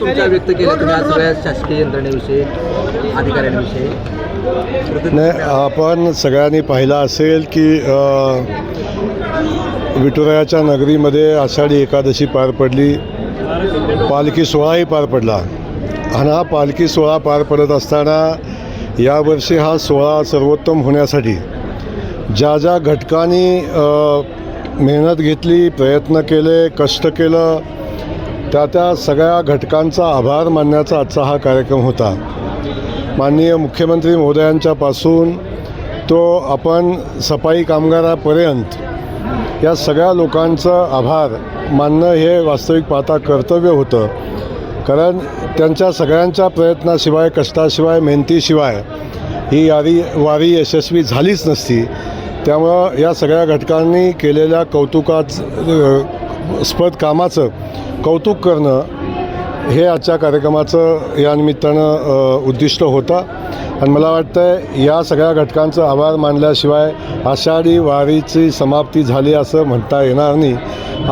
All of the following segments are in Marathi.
तुमच्या व्यक्त केल्या तुम्ही आज सगळ्या शासकीय यंत्रणेविषयी अधिकाऱ्यांविषयी? नाही आपण सगळ्यांनी पाहिलं असेल की विठुरायाच्या नगरीमध्ये आषाढी एकादशी पार पडली. पालखी सोहळाही पार पडला. आणि हा पालखी सोहळा पार पडत असताना यावर्षी हा सोहळा सर्वोत्तम होण्यासाठी ज्या ज्या घटकांनी मेहनत घेतली प्रयत्न केले कष्ट केलं त्या त्या सगळ्या घटकांचा आभार मानण्याचा आजचा हा कार्यक्रम होता. माननीय मुख्यमंत्री महोदयांच्यापासून तो आपण सफाई कामगारापर्यंत या सगळ्या लोकांचं आभार मानणं हे वास्तविक पाहता कर्तव्य होतं. कारण त्यांच्या सगळ्यांच्या प्रयत्नाशिवाय कष्टाशिवाय मेहनतीशिवाय ही यारी वारी यशस्वी झालीच नसती. त्यामुळं या सगळ्या घटकांनी केलेल्या कौतुकाच स्पद कामाचं कौतुक करणं हे आजच्या कार्यक्रमाचं या निमित्तानं उद्दिष्ट होतं. आणि मला वाटतं या सगळ्या घटकांचं आभार मानल्याशिवाय आषाढी वारीची समाप्ती झाली असं म्हणता येणार नाही.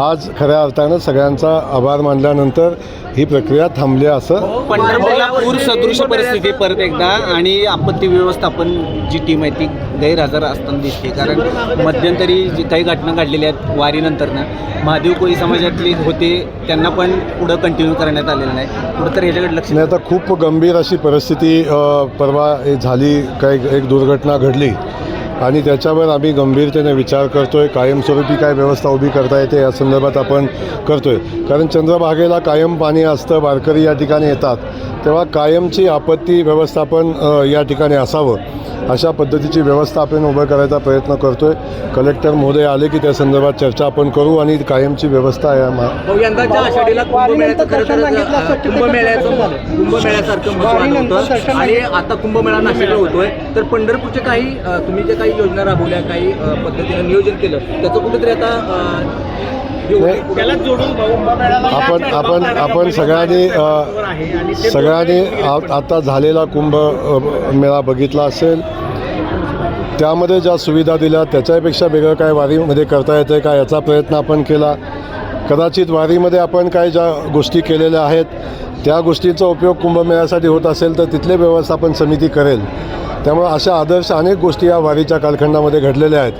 आज खऱ्या अर्थानं सगळ्यांचा आभार मानल्यानंतर ही प्रक्रिया थांबली असं पंढरपूरला पूर सदृश परिस्थिती परत एकदा आणि आपत्ती व्यवस्थापन जी टीम आहे ती गैरहजर असताना दिसते. कारण मध्यंतरी जी काही घटना घडलेल्या आहेत वारीनंतरनं महादेव कोळी समाजातले होते त्यांना पण पुढं कंटिन्यू करण्यात आलेलं नाही. पुढं तर ह्याच्याकडे लक्ष आणि आता खूप गंभीर अशी परिस्थिती अ, परवा झाली काही एक दुर्घटना घडली. आणि त्याच्यावर आम्ही गंभीरतेने विचार करतो आहे कायमस्वरूपी काय व्यवस्था उभी करता येते या संदर्भात आपण करतो आहे कारण चंद्रभागेला कायम पाणी असतं वारकरी या ठिकाणी येतात. तेव्हा कायमची आपत्ती व्यवस्थापन या ठिकाणी असावं. अशा पद्धतीची व्यवस्था आपण उभं करायचा प्रयत्न करतो आहे कलेक्टर महोदय आले की त्या संदर्भात चर्चा आपण करू आणि कायमची व्यवस्था या कुंभमेळ्यासारखं आणि आता कुंभमेळा नाशिकला होतोय. तर पंढरपूरचे काही तुम्ही जे काही योजना राबवल्या काही पद्धतीनं नियोजन केलं त्याचं कुठेतरी आता आपण आपण आपण सगळ्यांनी सगळ्यांनी आ- आता झालेला कुंभ मेळा बघितला असेल. त्यामध्ये ज्या सुविधा दिल्या त्याच्यापेक्षा वेगळं काय वारीमध्ये करता येतं का याचा प्रयत्न आपण केला. कदाचित वारीमध्ये आपण काय ज्या गोष्टी केलेल्या आहेत त्या गोष्टींचा उपयोग कुंभमेळ्यासाठी होत असेल तर तिथले व्यवस्थापन समिती करेल. त्यामुळे अशा आदर्श अनेक गोष्टी या वारीच्या कालखंडामध्ये घडलेल्या आहेत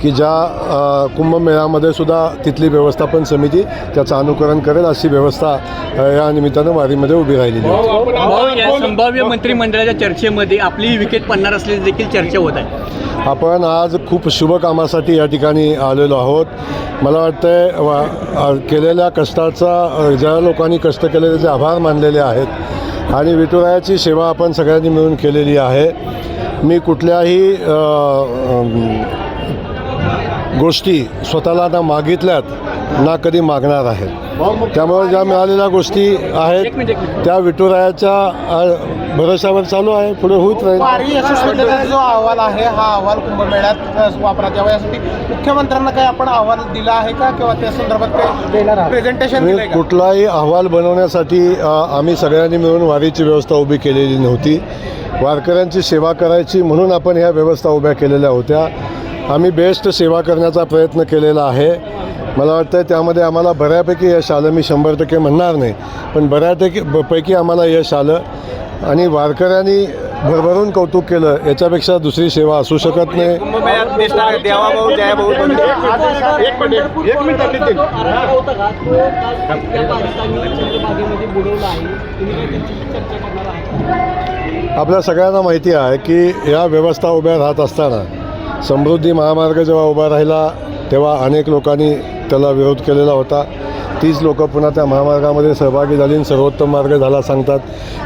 की ज्या कुंभमेळ्यामध्ये सुद्धा तिथली व्यवस्थापन समिती त्याचं अनुकरण करेल अशी व्यवस्था या निमित्तानं वारीमध्ये उभी राहिलेली आहे भाऊ या संभाव्य मंत्रिमंडळाच्या चर्चेमध्ये आपली विकेट पडणार असल्याची देखील चर्चा होत आहे. आपण आज खूप शुभ कामासाठी या ठिकाणी आलेलो आहोत. मला वाटतं वा केलेल्या कष्टाचा ज्या लोकांनी कष्ट केले त्याचे आभार मानलेले आहेत. आणि विठुरायाची सेवा आपण सगळ्यांनी मिळून केलेली आहे. मी कुठल्याही गोष्टी स्वतःला ना मागितल्यात ना कधी मागणार आहेत. त्यामुळे ज्या मिळालेल्या गोष्टी आहेत त्या विठुरायाच्या भरोशावर चालू आहे पुढे होत राहील. जो अहवाल आहे हा अहवाल कुंभमेळ्यात वापरात यावा. यासाठी मुख्यमंत्र्यांना काही आपण अहवाल दिला आहे का? किंवा त्या संदर्भात काही प्रेझेंटेशन कुठलाही अहवाल बनवण्यासाठी आम्ही सगळ्यांनी मिळून वारीची व्यवस्था उभी केलेली नव्हती. वारकऱ्यांची सेवा करायची म्हणून आपण ह्या व्यवस्था उभ्या केलेल्या होत्या. आम्ही बेस्ट सेवा करण्याचा प्रयत्न केलेला आहे. मला वाटतं त्यामध्ये आम्हाला बऱ्यापैकी यश आलं. मी शंभर टक्के म्हणणार नाही पण बऱ्यापैकी पैकी आम्हाला यश आलं. आणि वारकऱ्यांनी भरभरून कौतुक केलं. याच्यापेक्षा दुसरी सेवा असू शकत नाही. आपल्या सगळ्यांना माहिती आहे की या व्यवस्था उभ्या राहत असताना समृद्धी महामार्ग जेव्हा उभा राहिला तेव्हा अनेक लोकांनी त्याला विरोध केलेला होता. तीच लोकं पुन्हा त्या महामार्गामध्ये सहभागी झाली आणि सर्वोत्तम मार्ग झाला सांगतात.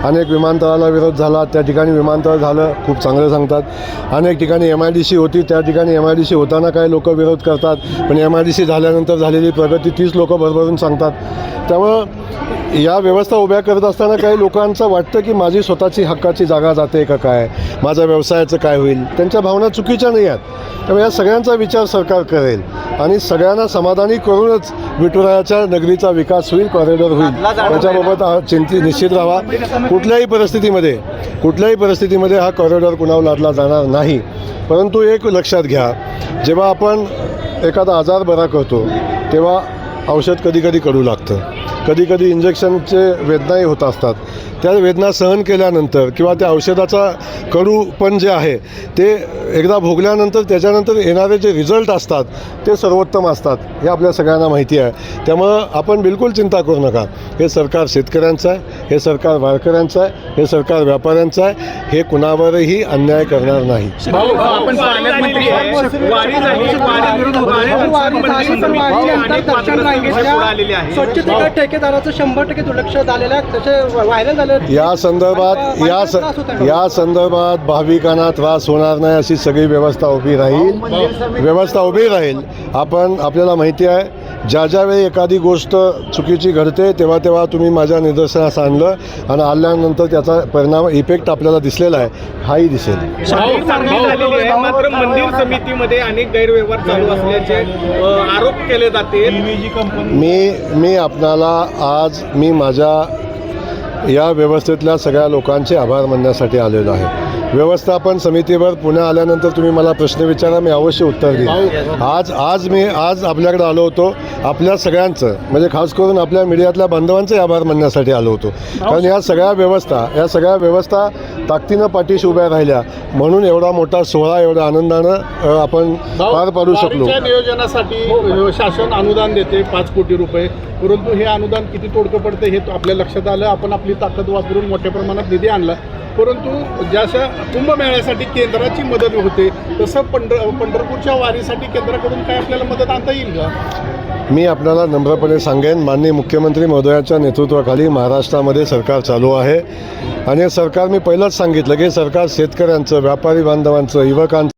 अनेक विमानतळाला विरोध झाला. त्या ठिकाणी विमानतळ झालं. खूप चांगलं सांगतात. अनेक ठिकाणी एम आय डी सी होती. त्या ठिकाणी एम आय डी सी होताना काही लोक विरोध करतात. पण एम आय डी सी झाल्यानंतर झालेली प्रगती तीच लोकं भरभरून सांगतात. त्यामुळं या व्यवस्था उभ्या करत असताना काही लोकांचं वाटतं की माझी स्वतःची हक्काची जागा जाते का काय? माझ्या व्यवसायाचं काय होईल? त्यांच्या भावना चुकीच्या नाही आहेत. त्यामुळे या सगळ्यांचा विचार सरकार करेल आणि सगळ्यांना समाधानी करूनच विठुरायाच्या नगरीचा विकास होईल कॉरिडॉर होईल. त्याच्याबाबत हा चिंती निश्चित राहा. कुठल्याही परिस्थितीमध्ये कुठल्याही परिस्थितीमध्ये हा कॉरिडॉर कुणावर लादला जाणार नाही. परंतु एक लक्षात घ्या जेव्हा आपण एखादा आजार बरा करतो तेव्हा औषध कधी कधी कडू लागतं. कधी कधी इंजेक्शनचे वेदनाही होत असतात. त्या वेदना सहन केल्यानंतर किंवा त्या औषधाचा कडूपण जे आहे ते एकदा भोगल्यानंतर त्याच्यानंतर येणारे जे रिझल्ट असतात ते सर्वोत्तम असतात हे आपल्या सगळ्यांना माहिती आहे. त्यामुळं आपण बिलकुल चिंता करू नका. हे सरकार शेतकऱ्यांचं आहे हे सरकार वारकऱ्यांचं आहे हे सरकार व्यापाऱ्यांचं आहे हे कुणावरही अन्याय करणार नाही. आपण स्वच्छतेकडे ठेकेदाराचं शंभर टक्के दुर्लक्ष झालेलं आहे. तसे व्हायरल झाले या संदर्भात या स या संदर्भात भाविकांना त्रास होणार नाही अशी सगळी व्यवस्था उभी राहील. व्यवस्था उभी राहील. आपण आपल्याला माहिती आहे ज्या ज्या वेळी एखादी गोष्ट चुकीची घडते तेव्हा तेव्हा तुम्ही माझ्या निदर्शनास आणलं आणि आणल्यानंतर त्याचा परिणाम इफेक्ट आपल्याला दिसलेला आहे हाही दिसेल. मात्र मंदिर समितीमध्ये अनेक गैरव्यवहार चालू असल्याचे आरोप केले जाते. मी मी आपणाला आज मी माझ्या या व्यवस्थेतल्या सगळ्या लोकांचे आभार मानण्यासाठी आलेलो आहे. व्यवस्थापन समितीवर पुन्हा आल्यानंतर तुम्ही मला प्रश्न विचारा मी अवश्य उत्तर देईन. आज आज मी आज आपल्याकडे आलो होतो. आपल्या सगळ्यांचं म्हणजे खास करून आपल्या मीडियातल्या बांधवांचे आभार मानण्यासाठी आलो होतो. कारण या सगळ्या व्यवस्था या सगळ्या व्यवस्था ताकदीनं पाठीशी उभ्या राहिल्या. म्हणून एवढा मोठा सोहळा एवढ्या आनंदानं आपण पार पाडू शकलो. नियोजनासाठी शासन अनुदान देते पाच कोटी रुपये. परंतु हे अनुदान किती तोडकं पडते हे आपल्या लक्षात आलं. आपण आपली ताकद वापरून मोठ्या प्रमाणात निधी आणला. परंतु ज्याशा कुंभमेळ्यासाठी केंद्राची मदत होते तसं पंढर पंढरपूरच्या वारीसाठी केंद्राकडून काय आपल्याला मदत आणता येईल का? मी आपल्याला नम्रपणे सांगेन माननीय मुख्यमंत्री महोदयाच्या नेतृत्वाखाली महाराष्ट्रामध्ये सरकार चालू आहे. आणि सरकार मी पहिलंच सांगितलं की सरकार शेतकऱ्यांचं व्यापारी बांधवांचं युवकांचं